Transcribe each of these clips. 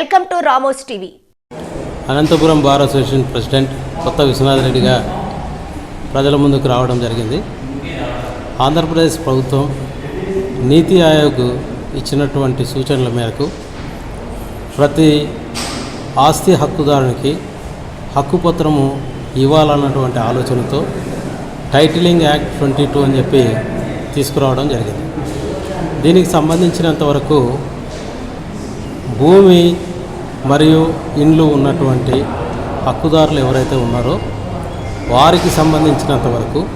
Welcome to Ramos TV. Anantapuram bar association president కొత్త విశ్వనాథ్ రెడ్డిగా ప్రజల ముందుకు రావడం జరిగింది. ఆంధ్రప్రదేశ్ ప్రభుత్వం నీతి ఆయోగ్ ఇచ్చినటువంటి సూచనల మేరకు ప్రతి ఆస్తి హక్కుదారునికి హక్కుపత్రము ఇవ్వాలన్నటువంటి ఆలోచనతో టైటిలింగ్ యాక్ట్ ట్వంటీ టూ అని చెప్పి తీసుకురావడం జరిగింది. దీనికి సంబంధించినంత వరకు భూమి మరియు ఇండ్లు ఉన్నటువంటి హక్కుదారులు ఎవరైతే ఉన్నారో వారికి సంబంధించినంత వరకు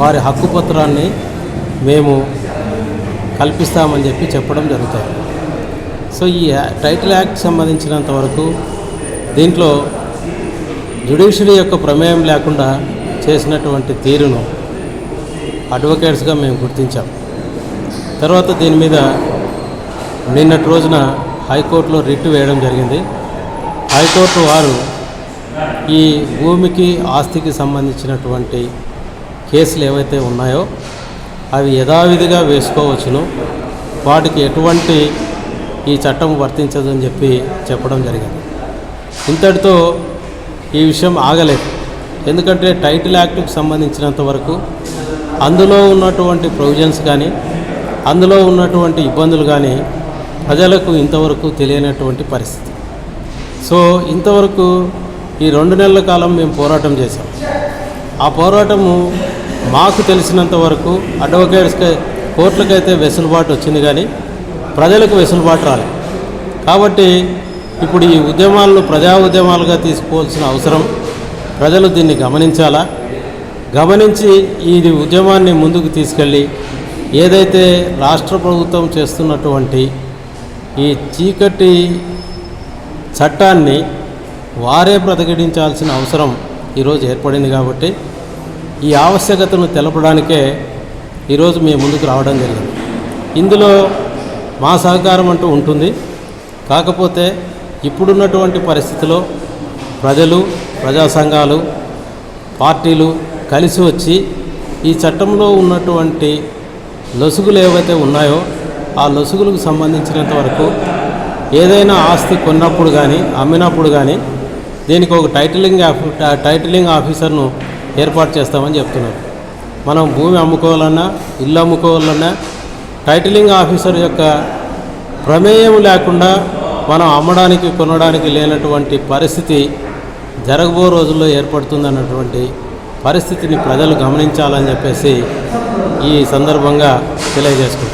వారి హక్కు పత్రాన్ని మేము కల్పిస్తామని చెప్పి చెప్పడం జరుగుతుంది సో ఈ టైటిల్ యాక్ట్ సంబంధించినంత వరకు దీంట్లో జ్యుడిషియరీ యొక్క ప్రమేయం లేకుండా చేసినటువంటి తీరును అడ్వకేట్స్గా మేము గుర్తించాం. తర్వాత దీని మీద నిన్నటి రోజున హైకోర్టులో రిట్ వేయడం జరిగింది. హైకోర్టు వారు ఈ భూమికి ఆస్తికి సంబంధించినటువంటి కేసులు ఏవైతే ఉన్నాయో అవి యథావిధిగా వేసుకోవచ్చును. వాటికి ఎటువంటి ఈ చట్టం వర్తించదు అని చెప్పి చెప్పడం జరిగింది. ఇంతటితో ఈ విషయం ఆగలేదు. ఎందుకంటే టైటిల్ యాక్ట్కి సంబంధించినంత వరకు అందులో ఉన్నటువంటి ప్రొవిజన్స్ కానీ అందులో ఉన్నటువంటి ఇబ్బందులు కానీ ప్రజలకు ఇంతవరకు తెలియనటువంటి పరిస్థితి. సో ఇంతవరకు ఈ రెండు నెలల కాలం మేము పోరాటం చేశాం. ఆ పోరాటము మాకు తెలిసినంత వరకు అడ్వకేట్స్కి కోర్టులకైతే వెసులుబాటు వచ్చింది కానీ ప్రజలకు వెసులుబాటు రాలేదు కాబట్టి ఇప్పుడు ఈ ఉద్యమాలను ప్రజా ఉద్యమాలుగా తీసుకోవాల్సిన అవసరం ప్రజలు దీన్ని గమనించాలా? గమనించి ఈ ఉద్యమాన్ని ముందుకు తీసుకెళ్ళి ఏదైతే రాష్ట్ర ప్రభుత్వం చేస్తున్నటువంటి ఈ చీకటి చట్టాన్ని వారే ప్రతిఘటించాల్సిన అవసరం ఈరోజు ఏర్పడింది కాబట్టి ఈ ఆవశ్యకతను తెలపడానికే ఈరోజు మేము ముందుకు రావడం జరిగింది. ఇందులో మా సహకారం అంటూ ఉంటుంది. కాకపోతే ఇప్పుడున్నటువంటి పరిస్థితిలో ప్రజలు ప్రజా సంఘాలు పార్టీలు కలిసి వచ్చి ఈ చట్టంలో ఉన్నటువంటి లొసుగులు ఏవైతే ఉన్నాయో ఆ లొసుగులకు సంబంధించినంత వరకు ఏదైనా ఆస్తి కొన్నప్పుడు కానీ అమ్మినప్పుడు కానీ దీనికి ఒక టైటిలింగ్ ఆఫీ టైటిలింగ్ ఆఫీసర్ను ఏర్పాటు చేస్తామని చెప్తున్నారు. మనం భూమి అమ్ముకోవాలన్నా ఇల్లు అమ్ముకోవాలన్నా టైటిలింగ్ ఆఫీసర్ యొక్క ప్రమేయం లేకుండా మనం అమ్మడానికి కొనడానికి లేనటువంటి పరిస్థితి జరగబో రోజుల్లో ఏర్పడుతుందన్నటువంటి పరిస్థితిని ప్రజలు గమనించాలని చెప్పేసి ఈ సందర్భంగా తెలియజేసుకుంటాం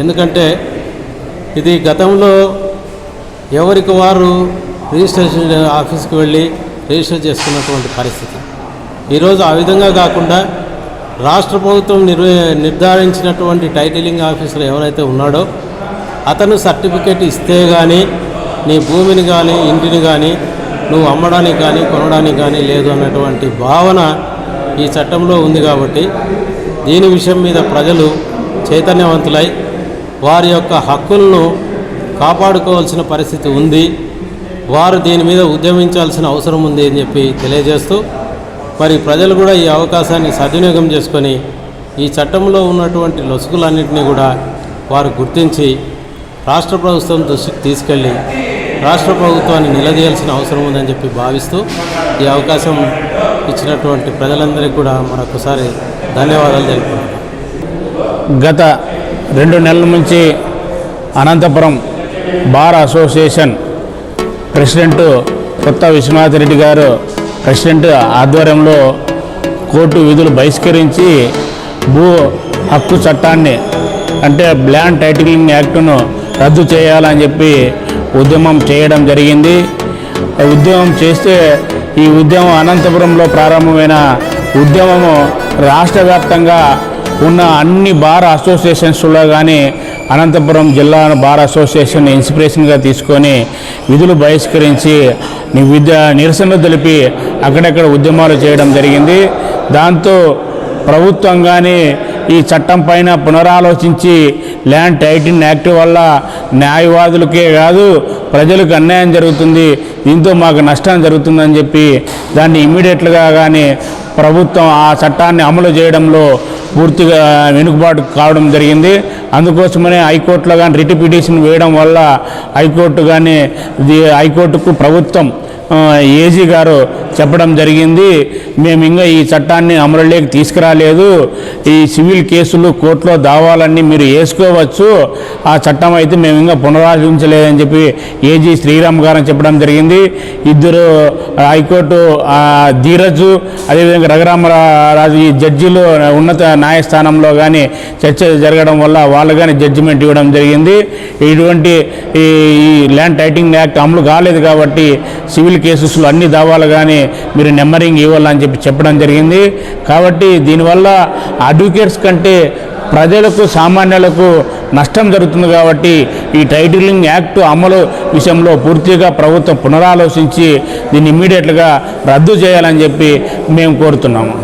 ఎందుకంటే ఇది గతంలో ఎవరికి వారు రిజిస్ట్రేషన్ ఆఫీస్కి వెళ్ళి రిజిస్టర్ చేసుకున్నటువంటి పరిస్థితి. ఈరోజు ఆ విధంగా కాకుండా రాష్ట్ర ప్రభుత్వం నిర్వ నిర్ధారించినటువంటి టైటిలింగ్ ఆఫీసర్ ఎవరైతే ఉన్నాడో అతను సర్టిఫికేట్ ఇస్తే కానీ నీ భూమిని కానీ ఇంటిని కానీ నువ్వు అమ్మడానికి కానీ కొనడానికి కానీ లేదు అన్నటువంటి భావన ఈ చట్టంలో ఉంది కాబట్టి దీని విషయం మీద ప్రజలు చైతన్యవంతులై వారి యొక్క హక్కులను కాపాడుకోవాల్సిన పరిస్థితి ఉంది. వారు దీని మీద ఉద్యమించాల్సిన అవసరం ఉంది అని చెప్పి తెలియజేస్తూ మరి ప్రజలు కూడా ఈ అవకాశాన్ని సద్వినియోగం చేసుకొని ఈ చట్టంలో ఉన్నటువంటి లొసుగులన్నింటినీ కూడా వారు గుర్తించి రాష్ట్ర ప్రభుత్వం దృష్టికి తీసుకెళ్ళి రాష్ట్ర ప్రభుత్వాన్ని నిలదీయాల్సిన అవసరం ఉందని చెప్పి భావిస్తూ ఈ అవకాశం ఇచ్చినటువంటి ప్రజలందరికీ కూడా మరొకసారి ధన్యవాదాలు తెలుపుతున్నాను. గత రెండు నెలల నుంచి అనంతపురం బార్ అసోసియేషన్ ప్రెసిడెంట్ కొత్త విశ్వనాథ్ రెడ్డి గారు ప్రెసిడెంట్ ఆధ్వర్యంలో కోర్టు విధులు బహిష్కరించి భూ హక్కు చట్టాన్ని అంటే ల్యాండ్ టైటిలింగ్ యాక్టును రద్దు చేయాలని చెప్పి ఉద్యమం చేయడం జరిగింది. ఉద్యమం చేస్తే ఈ ఉద్యమం అనంతపురంలో ప్రారంభమైన ఉద్యమము రాష్ట్ర వ్యాప్తంగా ఉన్న అన్ని బార్ అసోసియేషన్స్లో కానీ అనంతపురం జిల్లా బార్ అసోసియేషన్ ఇన్స్పిరేషన్గా తీసుకొని విధులు బహిష్కరించి విద్య నిరసనలు తెలిపి అక్కడక్కడ ఉద్యమాలు చేయడం జరిగింది. దాంతో ప్రభుత్వం కానీ ఈ చట్టం పైన పునరాలోచించి ల్యాండ్ టైటిన్ యాక్ట్ వల్ల న్యాయవాదులకే కాదు ప్రజలకు అన్యాయం జరుగుతుంది. దీంతో మాకు నష్టం జరుగుతుందని చెప్పి దాన్ని ఇమ్మీడియట్గా కానీ ప్రభుత్వం ఆ చట్టాన్ని అమలు చేయడంలో పూర్తిగా వెనుకబాటు కావడం జరిగింది. అందుకోసమనే హైకోర్టులో కానీ రిట్ పిటిషన్ వేయడం వల్ల హైకోర్టు కానీ ఇది హైకోర్టుకు ప్రభుత్వం ఏజీ గారు చెప్పడం జరిగింది. మేము ఇంకా ఈ చట్టాన్ని అమలులోకి తీసుకురాలేదు. ఈ సివిల్ కేసులు కోర్టులో దావాలన్నీ మీరు వేసుకోవచ్చు. ఆ చట్టం అయితే మేము ఇంకా పునరాలోచించలేదని చెప్పి ఏజీ శ్రీరామ్ గారు చెప్పడం జరిగింది. ఇద్దరు హైకోర్టు ధీరజు అదేవిధంగా రఘురామరాజు ఈ జడ్జీలు ఉన్నత న్యాయస్థానంలో కానీ చర్చ జరగడం వల్ల వాళ్ళు కానీ జడ్జిమెంట్ ఇవ్వడం జరిగింది. ఇటువంటి ఈ ఈ ల్యాండ్ టైటింగ్ యాక్ట్ అమలు కాలేదు కాబట్టి సివిల్ కేసెస్లో అన్ని దావాలు కానీ మీరు నెంబరింగ్ ఇవ్వాలని చెప్పి చెప్పడం జరిగింది. కాబట్టి దీనివల్ల అడ్వకేట్స్ కంటే ప్రజలకు సామాన్యులకు నష్టం జరుగుతుంది కాబట్టి ఈ టైటిలింగ్ యాక్ట్ అమలు విషయంలో పూర్తిగా ప్రభుత్వం పునరాలోచించి దీన్ని ఇమ్మీడియట్గా రద్దు చేయాలని చెప్పి మేము కోరుతున్నాము.